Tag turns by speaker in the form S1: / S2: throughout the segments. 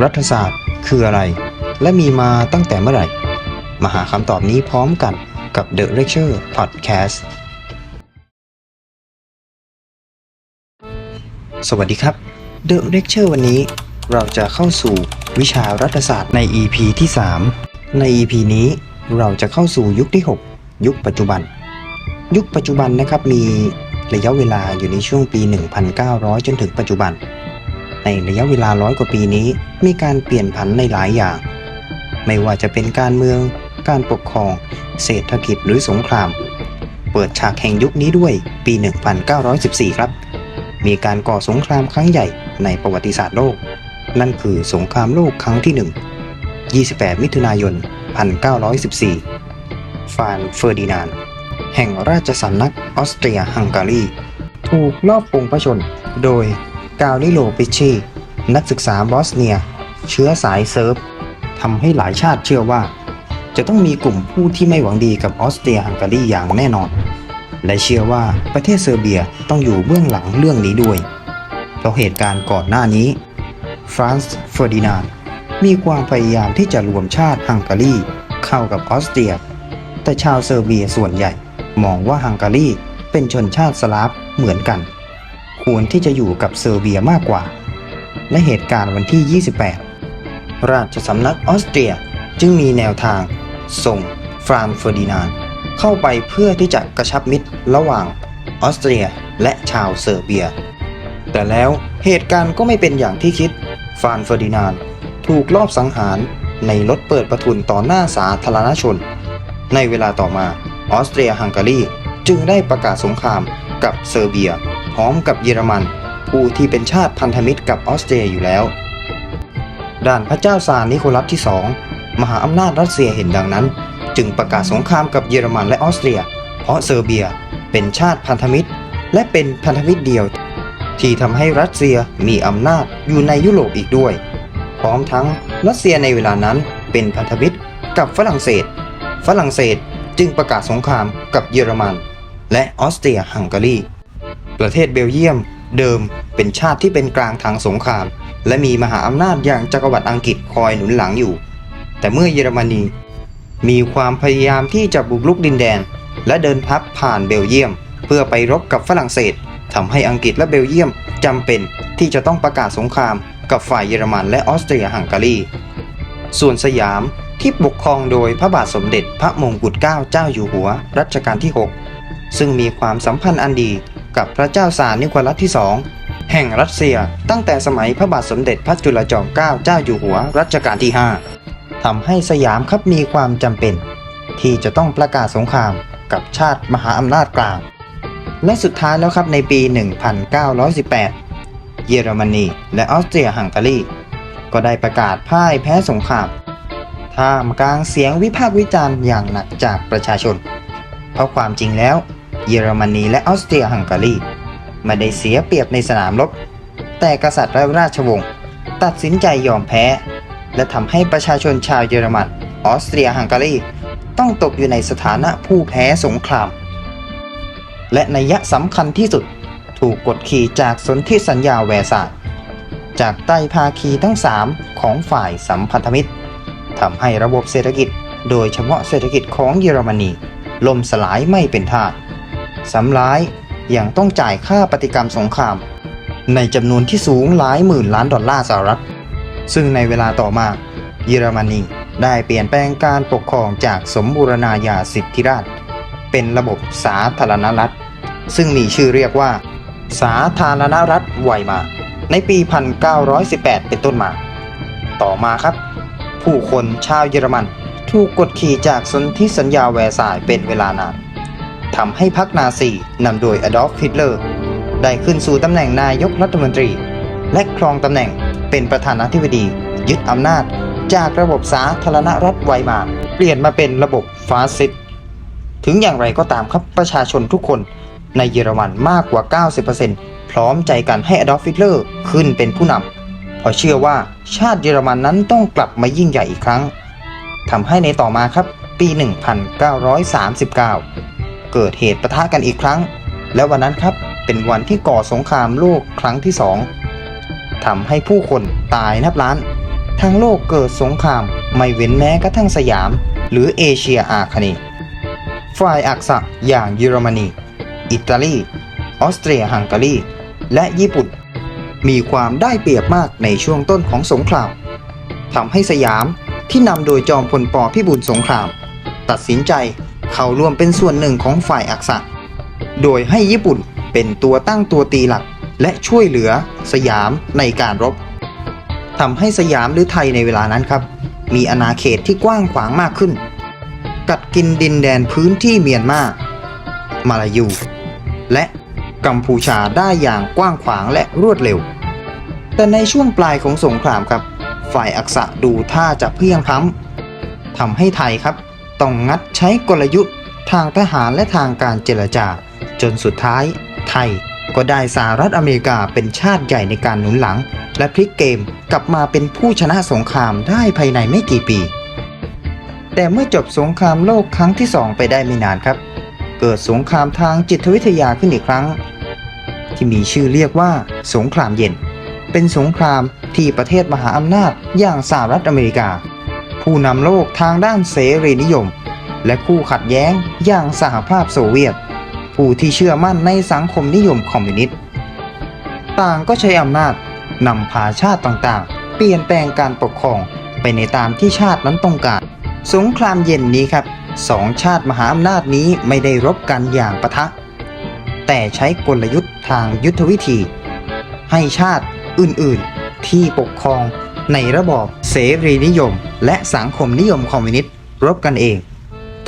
S1: รัฐศาสตร์คืออะไร และมีมาตั้งแต่เมื่อไหร่ มาหาคำตอบนี้พร้อมกันกับ The Lecture Podcast สวัสดีครับ The Lecture วันนี้เราจะเข้าสู่วิชารัฐศาสตร์ใน EP ที่ 3 ใน EP นี้เราจะเข้าสู่ยุคที่ 6 ยุคปัจจุบัน ยุคปัจจุบันนะครับมีระยะเวลาอยู่ในช่วงปี 1900 จนถึงปัจจุบัน ในระยะเวลาร้อยกว่าปีนี้ มีการเปลี่ยนผันในหลายอย่าง ไม่ว่าจะเป็นการเมือง การปกครอง เศรษฐกิจหรือสงคราม เปิดฉากแห่งยุคนี้ด้วยปี 1914 ครับ มีการก่อสงครามครั้งใหญ่ในประวัติศาสตร์โลก นั่นคือสงครามโลกครั้งที่ 1 28 มิถุนายน 1914 ฟานเฟอร์ดินานแห่งราชสำนักออสเตรียฮังการี ถูกลอบปงพระชน โดย กาลิโลปิชีนักศึกษาบอสเนีย เชื้อสายเซิร์ฟทำให้หลายชาติเชื่อว่า จะต้องมีกลุ่มผู้ที่ไม่หวังดีกับออสเตรียฮังการีอย่างแน่นอน และเชื่อว่าประเทศเซอร์เบียต้องอยู่เบื้องหลังเรื่องนี้ด้วยเพราะเหตุการณ์ก่อนหน้านี้ฟรานซ์เฟอร์ดินานมีความพยายามที่จะรวมชาติฮังการีเข้ากับออสเตรีย แต่ชาวเซอร์เบียส่วนใหญ่มองว่าฮังการีเป็นชนชาติสลาฟเหมือนกัน ควรที่จะอยู่กับเซอร์เบียมากกว่า และเหตุการณ์วันที่ 28 ราชสำนักออสเตรียจึงมีแนวทาง ส่งฟรานเฟอร์ดินานเข้าไปเพื่อที่จะกระชับมิตรระหว่างออสเตรียและชาวเซอร์เบีย แต่แล้วเหตุการณ์ก็ไม่เป็นอย่างที่คิด ฟรานเฟอร์ดินานถูกลอบสังหารในรถเปิดประทุนต่อหน้าสาธารณชน ในเวลาต่อมาออสเตรียฮังการีจึงได้ประกาศสงครามกับเซอร์เบีย พร้อมกับเยอรมัน ผู้ที่เป็นชาติพันธมิตรกับออสเตรียอยู่แล้ว ด้านพระเจ้าซาร์นิโคลัสที่ 2 มหาอำนาจรัสเซียเห็นดังนั้น จึงประกาศสงครามกับเยอรมันและออสเตรีย เพราะเซอร์เบียเป็นชาติพันธมิตร และเป็นพันธมิตรเดียว ที่ทำให้รัสเซียมีอำนาจอยู่ในยุโรปอีกด้วย พร้อมทั้งรัสเซียในเวลานั้นเป็นพันธมิตรกับฝรั่งเศส ฝรั่งเศสจึงประกาศสงครามกับเยอรมัน และออสเตรียฮังการี ประเทศเบลเยียม เดิมเป็นชาติที่เป็นกลางทางสงคราม และมีมหาอำนาจอย่างจักรวรรดิอังกฤษคอยหนุนหลังอยู่ แต่เมื่อเยอรมนี มีความพยายามที่จะบุกรุกดินแดน และเดินทัพผ่านเบลเยียม เพื่อไปรบกับฝรั่งเศสทำให้อังกฤษและเบลเยียมจำเป็นที่จะต้องประกาศสงครามกับฝ่ายเยอรมันและออสเตรียฮังการี ส่วนสยามที่ปกครองโดยพระบาทสมเด็จพระมงกุฎเกล้าเจ้าอยู่หัวรัชกาลที่ 6 ซึ่งมีความสัมพันธ์อันดี กับพระเจ้าซาร์นิโคลัสที่ 2 แห่งรัสเซียตั้งแต่สมัยพระบาทสมเด็จพระจุลจอมเกล้าเจ้าอยู่หัวรัชกาลที่ 5ทำให้สยามครับมีความจำเป็น ที่จะต้องประกาศสงครามกับชาติมหาอำนาจกลาง และสุดท้ายแล้วครับในปี 1918 เยอรมนีและออสเตรียฮังการีก็ได้ประกาศพ่ายแพ้สงครามท่ามกลางเสียงวิพากษ์วิจารณ์อย่างหนักจากประชาชน เพราะความจริงแล้ว เยอรมนีและออสเตรียฮังการีไม่ได้เสียเปรียบในสนามรบ แต่กษัตริย์และราชวงศ์ตัดสินใจยอมแพ้ และทำให้ประชาชนชาวเยอรมัน ออสเตรียฮังการีต้องตกอยู่ในสถานะผู้แพ้สงคราม และนัยะสำคัญที่สุดถูกกดขี่จากสนธิสัญญาแวร์ซายจากไต้ภาคีทั้ง 3 ของฝ่ายสัมพันธมิตรทำให้ระบบเศรษฐกิจ โดยเฉพาะเศรษฐกิจของเยอรมนีล่มสลายไม่เป็นท่า สำร้ายยังต้องจ่ายค่าปฏิกรรมสงคราม ในจำนวนที่สูงหลายหมื่นล้านดอลลาร์สหรัฐ ซึ่งในเวลาต่อมา เยอรมนีได้เปลี่ยนแปลงการปกครองจากสมบูรณาญาสิทธิราช เป็นระบบสาธารณรัฐ ซึ่งมีชื่อเรียกว่า สาธารณรัฐไวมาในปี 1918 เป็นต้นมา ต่อมาครับ ผู้คนชาวเยอรมันถูกกดขี่จากสนธิสัญญาแวร์ซายเป็นเวลานาน ทำให้พรรคนาซีนำโดยอดอล์ฟฮิตเลอร์ได้ขึ้นสู่ตำแหน่งนายกรัฐมนตรี และครองตำแหน่งเป็นประธานาธิบดี ยึดอำนาจจากระบบสาธารณรัฐไวมารเปลี่ยนมาเป็นระบบฟาสซิสต์ถึงอย่างไรก็ตามครับประชาชนทุกคนในเยอรมันมากกว่า 90%พร้อมใจกันให้อดอล์ฟฮิตเลอร์ขึ้นเป็นผู้นำเพราะเชื่อว่าชาติเยอรมันนั้นต้องกลับมายิ่งใหญ่อีกครั้งทำให้ในต่อมาครับปี 1939 เกิดเหตุปะทะกันอีกครั้ง และวันนั้นครับเป็นวันที่ก่อสงครามโลกครั้งที่สองทำให้ผู้คนตายนับล้าน ทั้งโลกเกิดสงครามไม่เว้นแม้กระทั่งสยาม หรือเอเชียอาคเนย์ฝ่ายอักษะอย่างเยอรมนี อิตาลี ออสเตรียฮังการี และญี่ปุ่น มีความได้เปรียบมากในช่วงต้นของสงครามทำให้สยามที่นำโดยจอมพลปพิบูลสงคราม ตัดสินใจ เข้าร่วมเป็นส่วนหนึ่งของฝ่ายอักษะ โดยให้ญี่ปุ่นเป็นตัวตั้งตัวตีหลัก และช่วยเหลือสยามในการรบทำให้สยามหรือไทยในเวลานั้นครับ มีอาณาเขตที่กว้างขวางมากขึ้น กัดกินดินแดนพื้นที่เมียนมา มาลายู และกัมพูชาได้อย่างกว้างขวางและรวดเร็ว แต่ในช่วงปลายของสงครามครับ ฝ่ายอักษะดูท่าจะเพียงพ้ำทำให้ไทยครับ ต้องงัดใช้กลยุทธ์ ทางทหารและทางการเจรจา จนสุดท้าย ไทยก็ได้สหรัฐอเมริกาเป็นชาติใหญ่ในการหนุนหลัง และพลิกเกมกลับมาเป็นผู้ชนะสงครามได้ภายในไม่กี่ปี แต่เมื่อจบสงครามโลกครั้งที่สองไปได้ไม่นานครับ เกิดสงครามทางจิตวิทยาขึ้นอีกครั้ง ที่มีชื่อเรียกว่าสงครามเย็น เป็นสงครามที่ประเทศมหาอำนาจอย่างสหรัฐอเมริกา ผู้นำโลกทางด้านเสรีนิยม และคู่ขัดแย้งอย่างสหภาพโซเวียต ผู้ที่เชื่อมั่นในสังคมนิยมคอมมิวนิสต์ ต่างก็ใช้อำนาจนำพาชาติต่างๆ เปลี่ยนแปลงการปกครองไปในตามที่ชาตินั้นต้องการ สงครามเย็นนี้ครับสองชาติมหาอำนาจนี้ไม่ได้รบกันอย่างปะทะ แต่ใช้กลยุทธ์ทางยุทธวิธี ให้ชาติอื่นๆ ที่ปกครอง ในระบอบเสรีนิยม และสังคมนิยมคอมมิวนิสต์รบกันเอง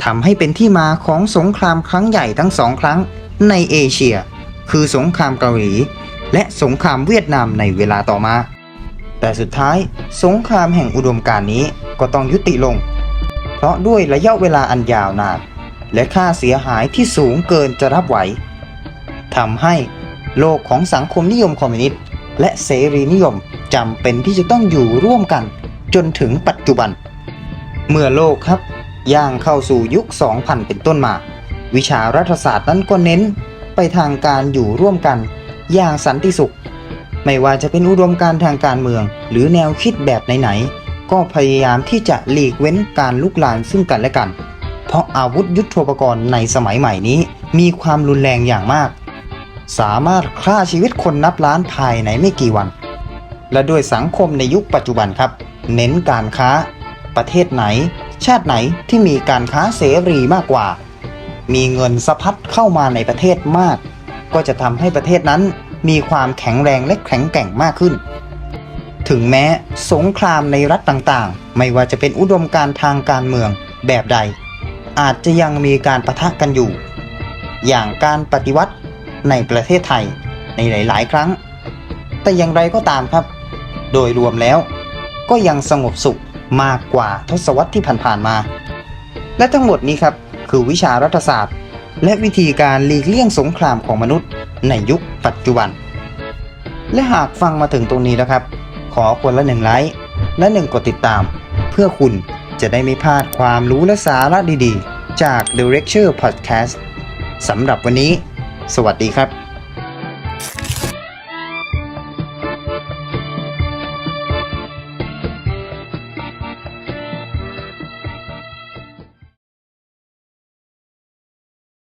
S1: ทำให้เป็นที่มาของสงครามครั้งใหญ่ทั้งสองครั้งในเอเชีย คือสงครามเกาหลี และสงครามเวียดนามในเวลาต่อมา แต่สุดท้ายสงครามแห่งอุดมการนี้ก็ต้องยุติลง เพราะด้วยระยะเวลาอันยาวนาน และค่าเสียหายที่สูงเกินจะรับไหวทำให้โลกของสังคมนิยมคอมมิวนิสต์ และเสรีนิยมจำเป็นที่จะต้องอยู่ร่วมกันจนถึงปัจจุบัน เมื่อโลกครับ ย่างเข้าสู่ยุค 2000 เป็นต้นมา วิชารัฐศาสตร์นั้นก็เน้นไปทางการอยู่ร่วมกันอย่างสันติสุข ไม่ว่าจะเป็นอุดมการทางการเมือง หรือแนวคิดแบบไหนๆก็พยายามที่จะหลีกเว้นการลุกลานซึ่งกันและกัน เพราะอาวุธยุทโธปกรณ์ในสมัยใหม่นี้มีความรุนแรงอย่างมาก สามารถฆ่าชีวิตคนนับล้านภายในไม่กี่วัน และด้วยสังคมในยุคปัจจุบันครับ เน้นการค้า ประเทศไหน ชาติไหนที่มีการค้าเสรีมากกว่า มีเงินสะพัดเข้ามาในประเทศมาก ก็จะทำให้ประเทศนั้นมีความแข็งแรงและแข็งแกร่งมากขึ้น ถึงแม้สงครามในรัฐต่างๆ ไม่ว่าจะเป็นอุดมการทางการเมืองแบบใด อาจจะยังมีการประทะกันอยู่ อย่างการปฏิวัติ ในประเทศไทยในหลาย ๆ ครั้ง แต่อย่างไรก็ตามครับ โดยรวมแล้ว ก็ยังสงบสุขมากกว่าทศวรรษที่ผ่านๆมา และทั้งหมดนี้ครับคือวิชารัฐศาสตร์ และวิธีการหลีกเลี่ยงสงครามของมนุษย์ในยุคปัจจุบัน และหากฟังมาถึงตรงนี้แล้วครับ ขอคนละหนึ่งไลค์และหนึ่งกดติดตาม เพื่อคุณจะได้ไม่พลาดความรู้และสาระดีๆ จาก The Lecture Podcast สำหรับวันนี้ สวัสดีครับ